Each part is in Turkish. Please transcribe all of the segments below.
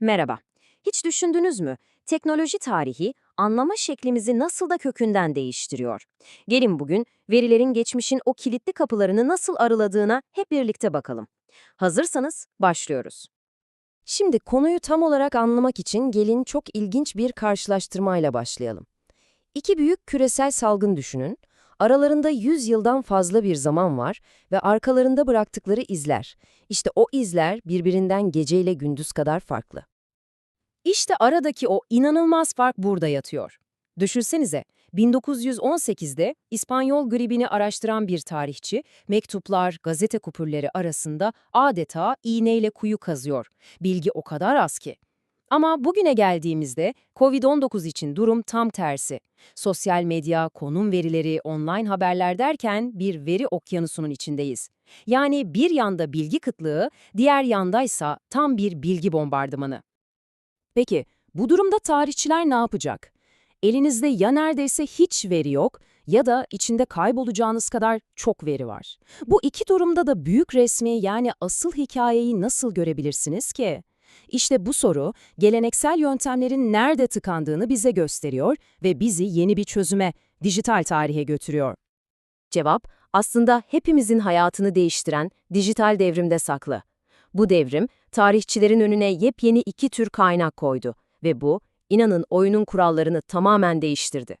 Merhaba. Hiç düşündünüz mü? Teknoloji tarihi anlama şeklimizi nasıl da kökünden değiştiriyor. Gelin bugün verilerin geçmişin o kilitli kapılarını nasıl araladığına hep birlikte bakalım. Hazırsanız başlıyoruz. Şimdi konuyu tam olarak anlamak için gelin çok ilginç bir karşılaştırmayla başlayalım. İki büyük küresel salgın düşünün. Aralarında 100 yıldan fazla bir zaman var ve arkalarında bıraktıkları izler. İşte o izler birbirinden geceyle gündüz kadar farklı. İşte aradaki o inanılmaz fark burada yatıyor. Düşünsenize, 1918'de İspanyol gribini araştıran bir tarihçi, mektuplar, gazete kupürleri arasında adeta iğneyle kuyu kazıyor. Bilgi o kadar az ki. Ama bugüne geldiğimizde COVID-19 için durum tam tersi. Sosyal medya, konum verileri, online haberler derken bir veri okyanusunun içindeyiz. Yani bir yanda bilgi kıtlığı, diğer yandaysa tam bir bilgi bombardımanı. Peki, bu durumda tarihçiler ne yapacak? Elinizde ya neredeyse hiç veri yok ya da içinde kaybolacağınız kadar çok veri var. Bu iki durumda da büyük resmi yani asıl hikayeyi nasıl görebilirsiniz ki? İşte bu soru, geleneksel yöntemlerin nerede tıkandığını bize gösteriyor ve bizi yeni bir çözüme, dijital tarihe götürüyor. Cevap, aslında hepimizin hayatını değiştiren dijital devrimde saklı. Bu devrim, tarihçilerin önüne yepyeni iki tür kaynak koydu ve bu, inanın oyunun kurallarını tamamen değiştirdi.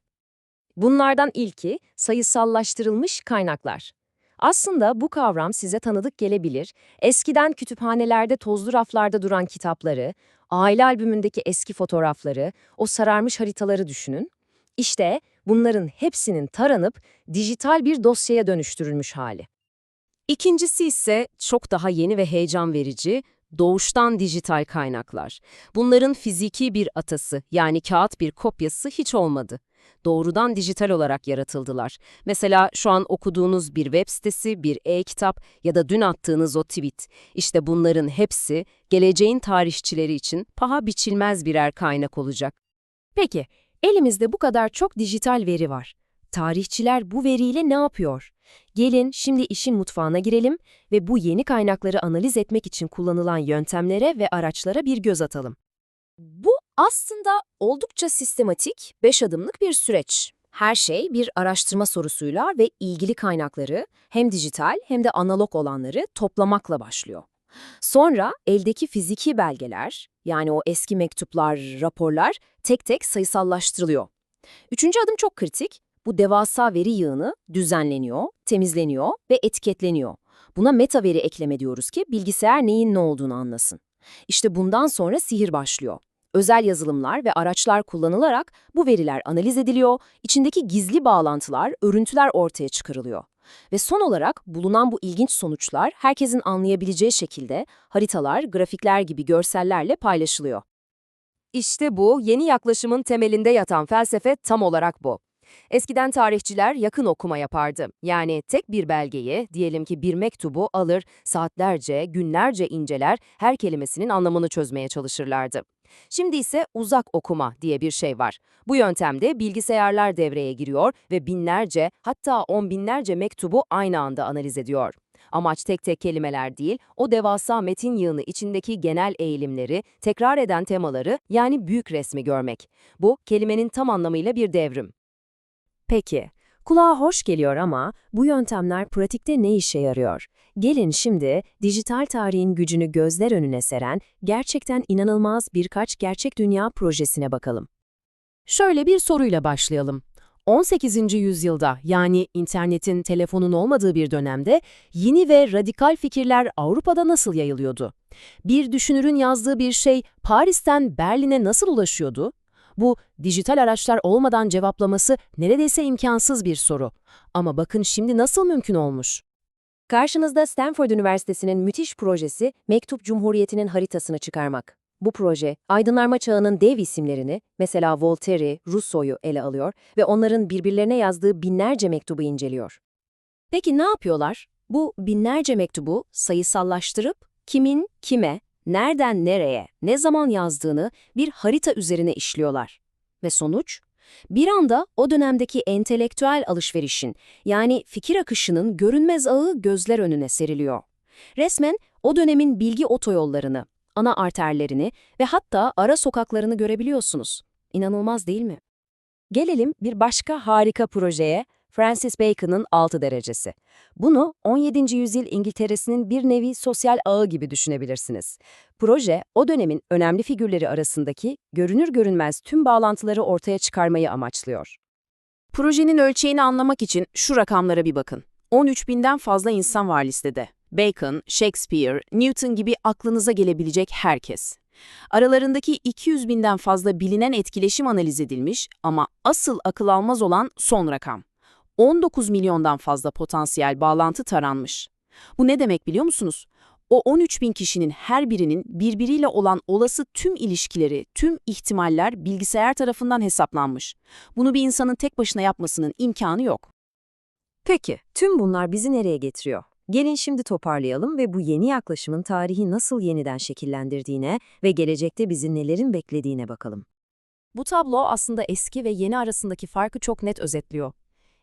Bunlardan ilki sayısallaştırılmış kaynaklar. Aslında bu kavram size tanıdık gelebilir. Eskiden kütüphanelerde tozlu raflarda duran kitapları, aile albümündeki eski fotoğrafları, o sararmış haritaları düşünün. İşte bunların hepsinin taranıp dijital bir dosyaya dönüştürülmüş hali. İkincisi ise çok daha yeni ve heyecan verici, doğuştan dijital kaynaklar. Bunların fiziki bir atası yani kağıt bir kopyası hiç olmadı. Doğrudan dijital olarak yaratıldılar. Mesela şu an okuduğunuz bir web sitesi, bir e-kitap ya da dün attığınız o tweet. İşte bunların hepsi geleceğin tarihçileri için paha biçilmez birer kaynak olacak. Peki, elimizde bu kadar çok dijital veri var. Tarihçiler bu veriyle ne yapıyor? Gelin şimdi işin mutfağına girelim ve bu yeni kaynakları analiz etmek için kullanılan yöntemlere ve araçlara bir göz atalım. Bu aslında oldukça sistematik, beş adımlık bir süreç. Her şey bir araştırma sorusuyla ve ilgili kaynakları hem dijital hem de analog olanları toplamakla başlıyor. Sonra eldeki fiziki belgeler, yani o eski mektuplar, raporlar tek tek sayısallaştırılıyor. Üçüncü adım çok kritik. Bu devasa veri yığını düzenleniyor, temizleniyor ve etiketleniyor. Buna meta veri ekleme diyoruz ki bilgisayar neyin ne olduğunu anlasın. İşte bundan sonra sihir başlıyor. Özel yazılımlar ve araçlar kullanılarak bu veriler analiz ediliyor, içindeki gizli bağlantılar, örüntüler ortaya çıkarılıyor. Ve son olarak bulunan bu ilginç sonuçlar herkesin anlayabileceği şekilde haritalar, grafikler gibi görsellerle paylaşılıyor. İşte bu, yeni yaklaşımın temelinde yatan felsefe tam olarak bu. Eskiden tarihçiler yakın okuma yapardı. Yani tek bir belgeyi, diyelim ki bir mektubu alır, saatlerce, günlerce inceler, her kelimesinin anlamını çözmeye çalışırlardı. Şimdi ise uzak okuma diye bir şey var. Bu yöntemde bilgisayarlar devreye giriyor ve binlerce, hatta on binlerce mektubu aynı anda analiz ediyor. Amaç tek tek kelimeler değil, o devasa metin yığını içindeki genel eğilimleri, tekrar eden temaları yani büyük resmi görmek. Bu, kelimenin tam anlamıyla bir devrim. Peki, kulağa hoş geliyor ama bu yöntemler pratikte ne işe yarıyor? Gelin şimdi dijital tarihin gücünü gözler önüne seren gerçekten inanılmaz birkaç gerçek dünya projesine bakalım. Şöyle bir soruyla başlayalım. 18. yüzyılda yani internetin, telefonun olmadığı bir dönemde yeni ve radikal fikirler Avrupa'da nasıl yayılıyordu? Bir düşünürün yazdığı bir şey Paris'ten Berlin'e nasıl ulaşıyordu? Bu, dijital araçlar olmadan cevaplaması neredeyse imkansız bir soru. Ama bakın şimdi nasıl mümkün olmuş? Karşınızda Stanford Üniversitesi'nin müthiş projesi Mektup Cumhuriyeti'nin haritasını çıkarmak. Bu proje, aydınlanma çağının dev isimlerini, mesela Voltaire'i, Rousseau'yu ele alıyor ve onların birbirlerine yazdığı binlerce mektubu inceliyor. Peki ne yapıyorlar? Bu binlerce mektubu sayısallaştırıp kimin kime, nereden nereye, ne zaman yazdığını bir harita üzerine işliyorlar. Ve sonuç? Bir anda o dönemdeki entelektüel alışverişin, yani fikir akışının görünmez ağı gözler önüne seriliyor. Resmen o dönemin bilgi otoyollarını, ana arterlerini ve hatta ara sokaklarını görebiliyorsunuz. İnanılmaz değil mi? Gelelim bir başka harika projeye, Francis Bacon'ın 6 derecesi. Bunu 17. yüzyıl İngiltere'sinin bir nevi sosyal ağı gibi düşünebilirsiniz. Proje, o dönemin önemli figürleri arasındaki görünür görünmez tüm bağlantıları ortaya çıkarmayı amaçlıyor. Projenin ölçeğini anlamak için şu rakamlara bir bakın. 13 binden fazla insan var listede. Bacon, Shakespeare, Newton gibi aklınıza gelebilecek herkes. Aralarındaki 200 binden fazla bilinen etkileşim analiz edilmiş ama asıl akıl almaz olan son rakam. 19 milyondan fazla potansiyel bağlantı taranmış. Bu ne demek biliyor musunuz? O 13 bin kişinin her birinin birbiriyle olan olası tüm ilişkileri, tüm ihtimaller bilgisayar tarafından hesaplanmış. Bunu bir insanın tek başına yapmasının imkanı yok. Peki, tüm bunlar bizi nereye getiriyor? Gelin şimdi toparlayalım ve bu yeni yaklaşımın tarihi nasıl yeniden şekillendirdiğine ve gelecekte bizi nelerin beklediğine bakalım. Bu tablo aslında eski ve yeni arasındaki farkı çok net özetliyor.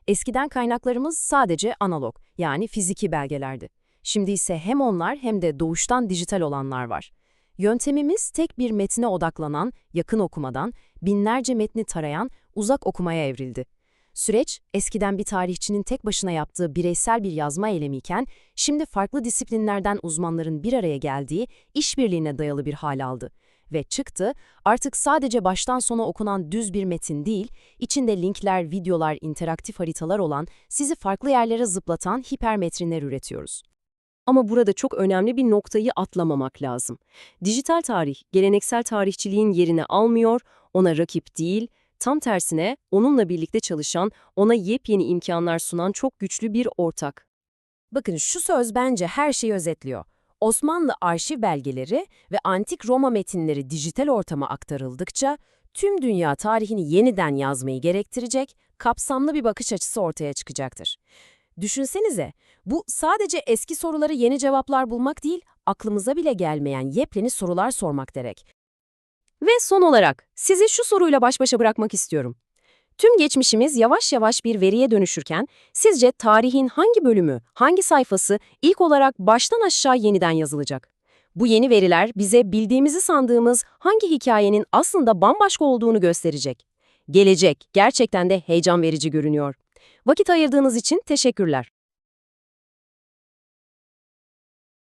Eskiden kaynaklarımız sadece analog, yani fiziki belgelerdi. Şimdi ise hem onlar hem de doğuştan dijital olanlar var. Yöntemimiz tek bir metne odaklanan, yakın okumadan, binlerce metni tarayan, uzak okumaya evrildi. Süreç, eskiden bir tarihçinin tek başına yaptığı bireysel bir yazma eylemiyken, şimdi farklı disiplinlerden uzmanların bir araya geldiği, işbirliğine dayalı bir hal aldı. Ve çıktı, artık sadece baştan sona okunan düz bir metin değil, içinde linkler, videolar, interaktif haritalar olan, sizi farklı yerlere zıplatan hipermetrinler üretiyoruz. Ama burada çok önemli bir noktayı atlamamak lazım. Dijital tarih, geleneksel tarihçiliğin yerini almıyor, ona rakip değil, tam tersine onunla birlikte çalışan, ona yepyeni imkanlar sunan çok güçlü bir ortak. Bakın şu söz bence her şeyi özetliyor. Osmanlı arşiv belgeleri ve antik Roma metinleri dijital ortama aktarıldıkça tüm dünya tarihini yeniden yazmayı gerektirecek kapsamlı bir bakış açısı ortaya çıkacaktır. Düşünsenize, bu sadece eski soruları yeni cevaplar bulmak değil, aklımıza bile gelmeyen yepyeni sorular sormak gerek. Ve son olarak sizi şu soruyla baş başa bırakmak istiyorum. Tüm geçmişimiz yavaş yavaş bir veriye dönüşürken sizce tarihin hangi bölümü, hangi sayfası ilk olarak baştan aşağı yeniden yazılacak? Bu yeni veriler bize bildiğimizi sandığımız hangi hikayenin aslında bambaşka olduğunu gösterecek. Gelecek gerçekten de heyecan verici görünüyor. Vakit ayırdığınız için teşekkürler.